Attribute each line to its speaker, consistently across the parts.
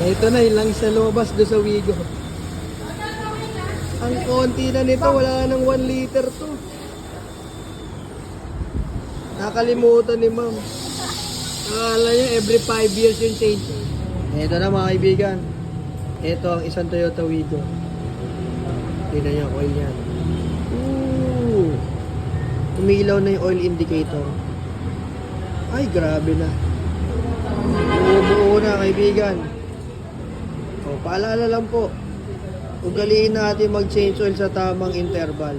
Speaker 1: Ito na, langis sa lumabas doon sa Wigo. Ang konti na nito, wala nang 1 liter to. Nakalimutan ni ma'am. Akala niya every 5 years yung change. Ito na mga kaibigan. Ito ang isang Toyota Wigo. Tingnan niyo oil niyan. Ooh. Umilaw na yung oil indicator. Ay, grabe na. Buo-buo na kaibigan. O, paalala lang po. Ugaliin natin mag-change oil sa tamang interval.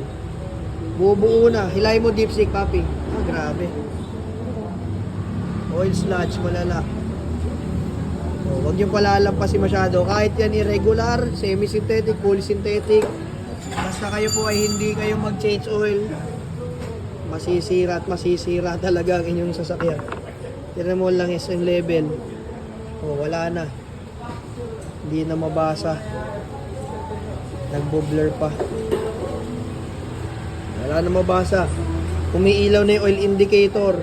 Speaker 1: Buo-buo na. Hilay mo dipstick, papi. Ah, grabe. Oil sludge, malala. O, huwag yung palalampasin masyado. Kahit yan irregular, semi-synthetic, fully synthetic. Basta kayo po ay hindi kayo mag-change oil. Masisira at masisira talaga ang inyong sasakyan. Tira mo lang yung level. O, wala na. Hindi na mabasa. Nagbo-blur pa. Wala na mabasa. Umiilaw na yung oil indicator.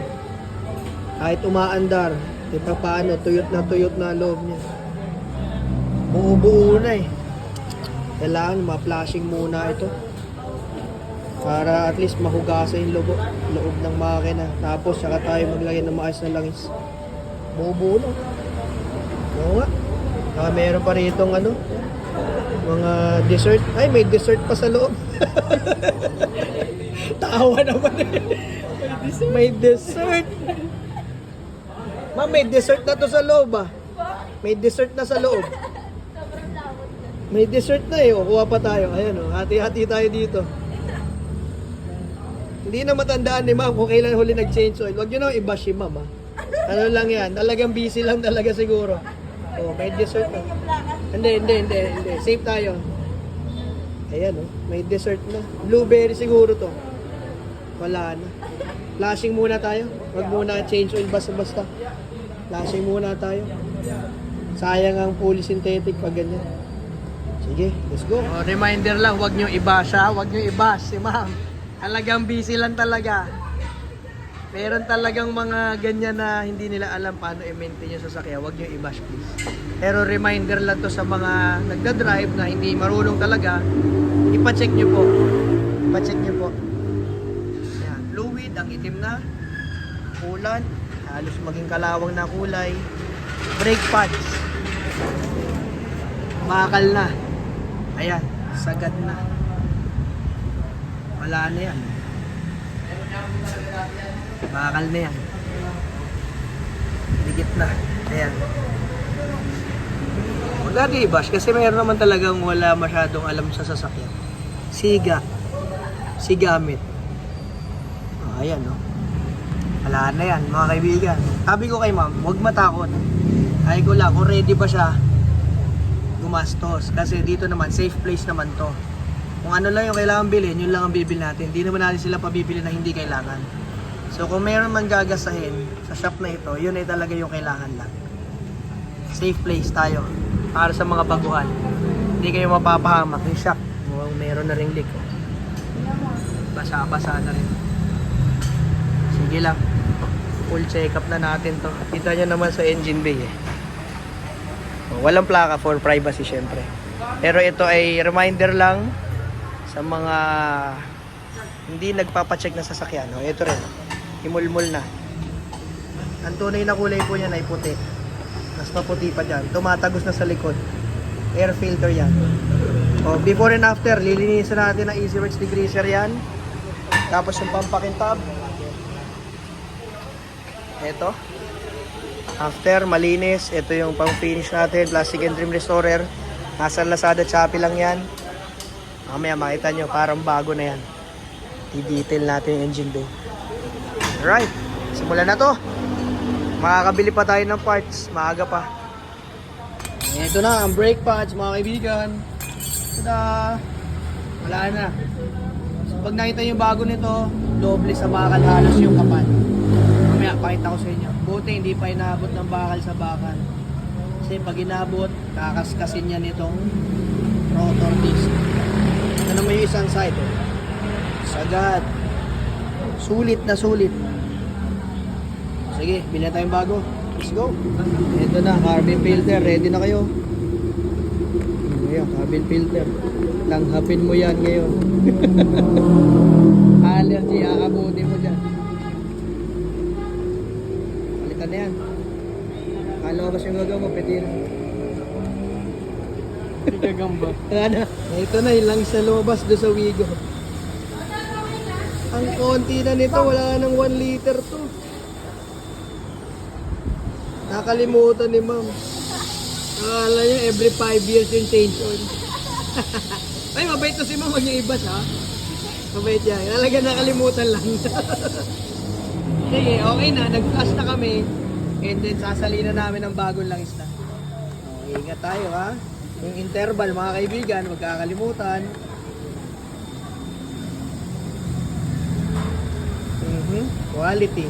Speaker 1: Kahit umaandar. Di pa paano, tuyot na tuyot na loob niya. Buo-buo na eh. Kailangan ma-flashing muna ito. Para at least mahugasan yung loob, loob ng makina. Tapos saka tayo maglagay ng maayos na langis. Buo-buo na. Nga. Saka meron pa rito ano, mga dessert. Ay, may dessert pa sa loob. Tawa naman eh. May dessert. Ma'am, may dessert na to sa loob ah. May dessert na sa loob. May dessert na eh. O, kuha pa tayo. Ayan o. Hati-hati tayo dito. Hindi na matandaan ni ma'am kung kailan huli nag-change oil. Huwag nyo na i-bash si ma'am ah. Ano lang yan. Talagang busy lang talaga siguro. Oh, may dessert na. Hindi, hindi, hindi, hindi. Safe tayo. Ayan oh. May dessert na. Blueberry siguro to. Wala na. Flashing muna tayo. Huwag muna change oil basta-basta. Flashing muna tayo. Sayang ang fully synthetic pag ganyan. Sige, let's go. Oh, reminder lang, huwag nyo i-bash ha. Huwag nyo i-bash si ma'am. Talagang busy lang talaga. Meron talagang mga ganyan na hindi nila alam paano i-maintain yung sasakyan. Huwag nyo i-bash please. Pero reminder lang to sa mga nagda-drive na hindi marunong talaga. Ipacheck nyo po. Ipacheck nyo po. Yan. Fluid, ang itim na. Kulan. Halos maging kalawang na kulay. Brake pads. Makakal na. Ayan. Sagad na. Wala na yan. Bakal na yan. Dikit na. Ayan. Huwag natin i-bash kasi mayroon naman talagang wala masyadong alam sa sasakyan. Siga. Sigamit. Oh, ayan, no? Wala na yan, mga kaibigan. Sabi ko kay ma'am, huwag matakot. Sabi ko lang, kung ready ba siya, gumastos. Kasi dito naman, safe place naman to. Kung ano lang yung kailangan bilhin, yun lang ang bibili natin. Hindi naman natin sila pabibili na hindi kailangan. So kung mayroon man gagasahin sa shop na ito, yun ay talaga yung kailangan lang. Safe place tayo para sa mga baguhan. Hindi kayo mapapahamak. Yung shop, mukhang meron na ring leak. oh. Basa-basa na rin. Sige lang. Full check up na natin to. Kita nyo naman sa engine bay eh. Oh, Walang plaka for privacy syempre. Pero ito ay reminder lang sa mga hindi nagpapacheck na sasakyan. O, ito rin. Himulmul na. Ang tunay na kulay po niyan ay puti. Mas maputi pa dyan. Tumatagos na sa likod. Air filter yan. O, before and after, lilinisan natin ng EasyWorks degreaser yan. Tapos yung pampakintab. Ito. After, malinis. Ito yung pang-finish natin. Plastic and trim restorer. Nasa Lazada, Shopee lang yan. Mamaya makita nyo, parang bago na yan. I-detail natin yung engine bay. Alright, simulan na to. Makakabili pa tayo ng parts, maaga pa. Ito na, ang brake pads mga kaibigan. Tada! Wala na. So pag nakita nyo bago nito, doble sa bakal halos yung kapal. Mamaya, pakita ko sa inyo. Buti hindi pa inabot ng bakal sa bakal. Kasi pag inabot, kakaskasin niya nitong rotor disc. Ito naman yung isang side. Oh. Sagad. Sulit na sulit. Sige, bilhin tayong bago. Let's go. Ito na, carbon filter. Ready na kayo. Ayan, carbon filter. Langhapin mo yan ngayon. Allergy, aabuti mo dyan. Palitan na yan. Kalabas yung gagawa mo, pwede na.
Speaker 2: Gagamba.
Speaker 1: Ano? Ito na, ilang sa lumabas doon sa Wigo. Ang konti na nito, wala nang 1 liter to. Nakalimutan ni ma'am. Akala niya every 5 years yung change oil. Ay, mabait to si ma'am, wag niya ibas ha. Mabait yan. Talaga nakalimutan lang. Sige, okay na. Nag-flash na kami. And then sasalina namin ng bagong langis na. Okay, ingat tayo ha. Yung interval mga kaibigan, huwag kakalimutan. Mhm. Quality.